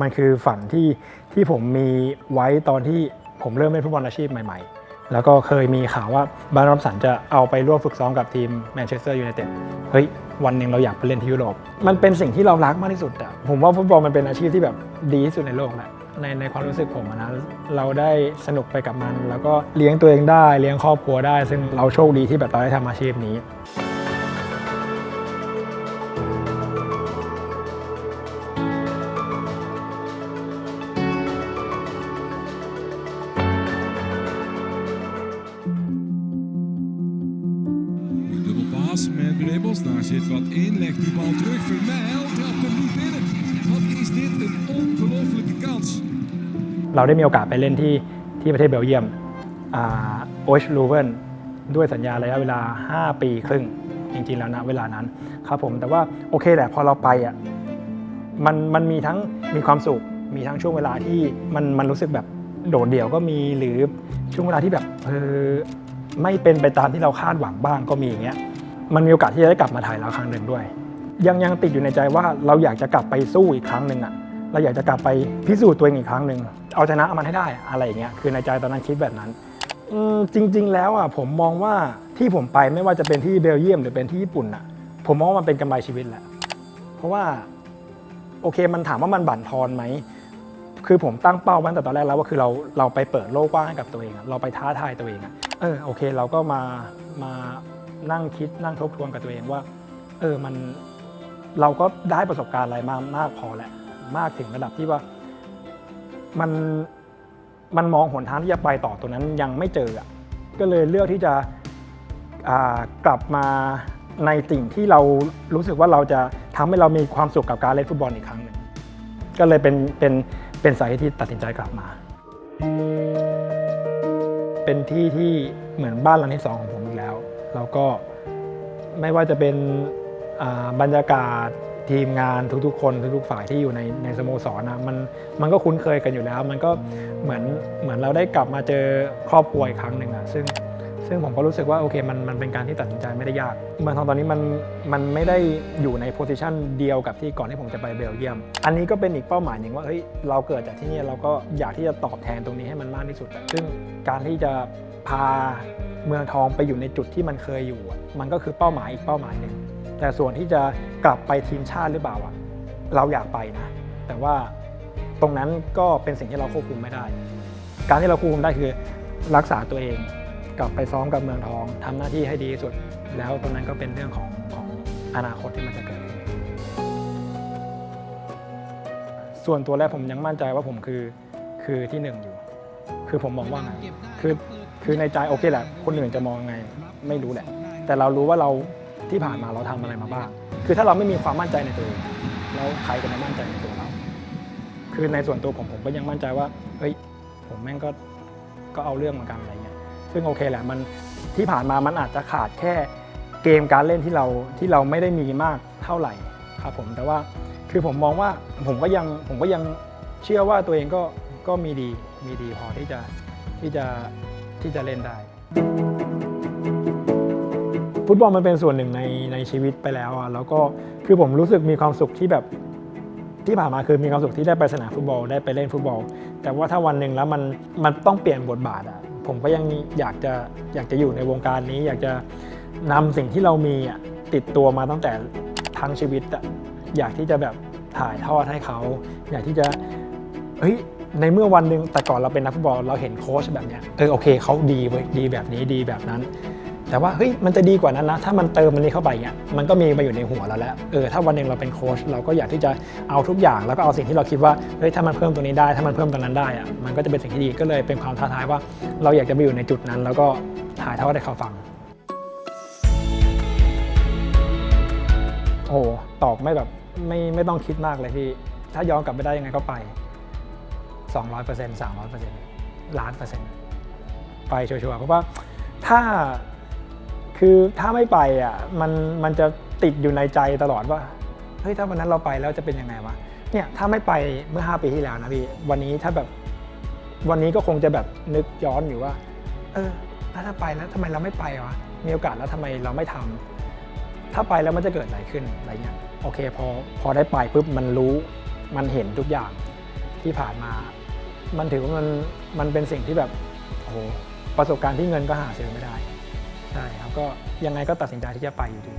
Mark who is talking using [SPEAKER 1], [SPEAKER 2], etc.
[SPEAKER 1] มันคือฝันที่ที่ผมมีไว้ตอนที่ผมเริ่มเล่นฟุตบอลอาชีพใหม่ ๆ แล้วก็เคยมีข่าวว่าบาร์นอมสันจะเอาไปร่วมฝึกซ้อมกับทีมแมนเชสเตอร์ยูไนเต็ดเฮ้ยวันหนึ่งเราอยากไปเล่นที่ยุโรปมันเป็นสิ่งที่เรารักมากที่สุดอะผมว่าฟุตบอลมันเป็นอาชีพที่แบบดีที่สุดในโลกแหละในในความรู้สึกผมนะเราได้สนุกไปกับมัน แล้วก็เลี้ยงตัวเองได้เลี้ยงครอบครัวได้ ซึ่งเราโชคดีที่แบบเราได้ทำอาชีพนี้
[SPEAKER 2] Klaas met Bribbels. Daar zit wat in. Legt die bal terug. Vermeil trapt hem niet binnen. Wat is dit een ongelofelijke kans.
[SPEAKER 1] เราได้มีโอกาสไปเล่นที่ที่ประเทศเบลเยียมโอชลูเวนด้วยสัญญาระยะเวลา 5 ปีครึ่ง จริงๆแล้วนะเวลานั้นครับผมแต่ว่าโอเคแหละพอเราไปอะมันมันมีทั้งมีความสุข มีทั้งช่วงเวลาที่มันมันรู้สึกแบบโดดเดี่ยวก็มีหรือช่วงเวลาที่แบบเออไม่เป็นไปตามที่เราคาดหวังบ้างก็มีอย่างเงี้ย มันมีโอกาสที่จะได้กลับมาถ่ายแล้วครั้งหนึ่งด้วย ยังยังติดอยู่ในใจว่าเราอยากจะกลับไปสู้อีกครั้งหนึ่งอะเราอยากจะกลับไปพิสูจน์ตัวเองอีกครั้งหนึ่งเอาชนะมันให้ได้อะไรอย่างเงี้ยคือในใจตอนนั้นคิดแบบนั้นจริง ๆ แล้วอะผมมองว่าที่ผมไปไม่ว่าจะเป็นที่เบลเยียมหรือเป็นที่ญี่ปุ่นอะ ผมมองว่ามันเป็นกำไรชีวิตแหละเพราะว่าโอเคมันถามว่ามันบั่นทอนไหมคือผมตั้งเป้าไว้ตั้งแต่ตอนแรกแล้วว่าคือเราเราไปเปิดโลกกว้างให้กับตัวเอง เราไปท้าทายตัวเองอะเออโอเค เราก็มามา นั่งคิดนั่งทบทวนกับตัวเองว่า เออมันเราก็ได้ประสบการณ์อะไรมามากพอแหละ มากถึงระดับที่ว่ามันมันมองหนทางที่จะไปต่อตัวนั้นยังไม่เจออะก็เลยเลือกที่จะกลับมาในสิ่งที่เรารู้สึกว่าเราจะทำให้เรามีความสุขกับการเล่นฟุตบอลอีกครั้งหนึ่งก็เลยเป็นเป็นเป็นสาเหตุที่ตัดสินใจกลับมา เป็นที่ที่เหมือนบ้านหลังที่สองของผม แล้วก็ไม่ว่าจะเป็นบรรยากาศทีมงานทุกๆ คนทุกๆฝ่ายที่อยู่ในในสโมสรนะมันมันก็คุ้นเคยกันอยู่แล้ว มันก็เหมือนเหมือนเราได้กลับมาเจอครอบครัวอีกครั้งหนึ่งอะซึ่งซึ่งผมก็รู้สึกว่าโอเคมันมันเป็นการที่ตัดสินใจไม่ได้ยาก เมืองทองตอนนี้มันมันไม่ได้อยู่ในโพสิชันเดียวกับที่ก่อนที่ผมจะไปเบลเยียม อันนี้ก็เป็นอีกเป้าหมายหนึ่งว่าเฮ้ยเราเกิดจากที่นี่เราก็อยากที่จะตอบแทนตรงนี้ให้มันมากที่สุด ซึ่งการที่จะพา เมืองทองไปอยู่ในจุดที่มันเคยอยู่ มันก็คือเป้าหมายอีกเป้าหมายหนึ่งแต่ส่วนที่จะกลับไปทีมชาติหรือเปล่าอะเราอยากไปนะ แต่ว่าตรงนั้นก็เป็นสิ่งที่เราควบคุมไม่ได้ การที่เราควบคุมได้คือรักษาตัวเอง กลับไปซ้อมกับเมืองทองทำหน้าที่ให้ดีที่สุด แล้วตรงนั้นก็เป็นเรื่องของของอนาคตที่มันจะเกิดขึ้นส่วนตัวแรกผมยังมั่นใจว่าผมคือคือที่หนึ่งอยู่ คือผมมองว่าไงคือ คือในใจโอเคแหละ คนอื่นจะมองยังไงไม่รู้แหละ แต่เรารู้ว่าเราที่ผ่านมาเราทำอะไรมาบ้าง คือถ้าเราไม่มีความมั่นใจในตัวเองแล้วใครจะมามั่นใจในตัวเรา คือในส่วนตัวผมผมก็ยังมั่นใจว่าเฮ้ยผมแม่งก็ก็เอาเรื่องเหมือนกันอะไรเงี้ย ซึ่งโอเคแหละมันที่ผ่านมามันอาจจะขาดแค่เกมการเล่นที่เราที่เราไม่ได้มีมากเท่าไหร่ครับผมแต่ว่าคือผมมองว่าผมก็ยังผมก็ยังเชื่อว่าตัวเองก็ก็มีดีมีดีพอที่จะที่จะ ที่จะเล่นได้ ฟุตบอลมันเป็นส่วนหนึ่งในในชีวิตไปแล้วอะแล้วก็คือผมรู้สึกมีความสุขที่แบบที่ผ่านมาคือมีความสุขที่ได้ไปสนามฟุตบอลได้ไปเล่นฟุตบอล แต่ว่าถ้าวันหนึ่งแล้วมันมันต้องเปลี่ยนบทบาทอะผมก็ยังอยากจะอยากจะอยู่ในวงการนี้ อยากจะนำสิ่งที่เรามีอะติดตัวมาตั้งแต่ทั้งชีวิตอะอยากที่จะแบบถ่ายทอดให้เขา อยากที่จะเฮ้ย ในเมื่อวันหนึ่งแต่ก่อนเราเป็นนักฟุตบอลเราเห็นโค้ชแบบเนี้ยเออโอเคเขาดีเว้ยดีแบบนี้ดีแบบนั้น แต่ว่าเฮ้ยมันจะดีกว่านั้นนะ ถ้ามันเติมมันนี้เข้าไปเนี่ยมันก็มีมาอยู่ในหัวเราแล้วเออถ้าวันหนึ่งเราเป็นโค้ชเราก็อยากที่จะเอาทุกอย่าง แล้วก็เอาสิ่งที่เราคิดว่าเฮ้ยถ้ามันเพิ่มตรงนี้ได้ ถ้ามันเพิ่มตรงนั้นได้อะมันก็จะเป็นสิ่งที่ดีก็เลยเป็นความท้าทายว่า เราอยากจะไปอยู่ในจุดนั้น แล้วก็ถ่ายทอดให้เขาฟังโอ้ตอบไม่แบบไม่ไม่ต้องคิดมากเลยพี่ถ้าย้อนกลับไปได้ยังไงก็ไป 200% 300%ล้านเปอร์เซ็นต์ไปชัวร์ๆเพราะว่าถ้าคือถ้าไม่ไปอะมันมันจะติดอยู่ในใจตลอดว่าเฮ้ยถ้าวันนั้นเราไปแล้วจะเป็นยังไงวะเนี่ยถ้าไม่ไปเมื่อ 5 ปีที่แล้วนะพี่วันนี้ถ้าแบบวันนี้ก็คงจะแบบนึกย้อนอยู่ว่า เออถ้าไปแล้วทำไมเราไม่ไปวะมีโอกาสแล้วทำไมเราไม่ทำถ้าไปแล้วมันจะเกิดอะไรขึ้นอะไรเงี้ยโอเคพอพอได้ไปปุ๊บมันรู้มันเห็นทุกอย่างที่ผ่านมา มันถือว่ามันมันเป็นสิ่งที่แบบโอ้โหประสบการณ์ที่เงินก็หาซื้อไม่ได้ใช่ครับก็ยังไงก็ตัดสินใจที่จะไปอยู่ดี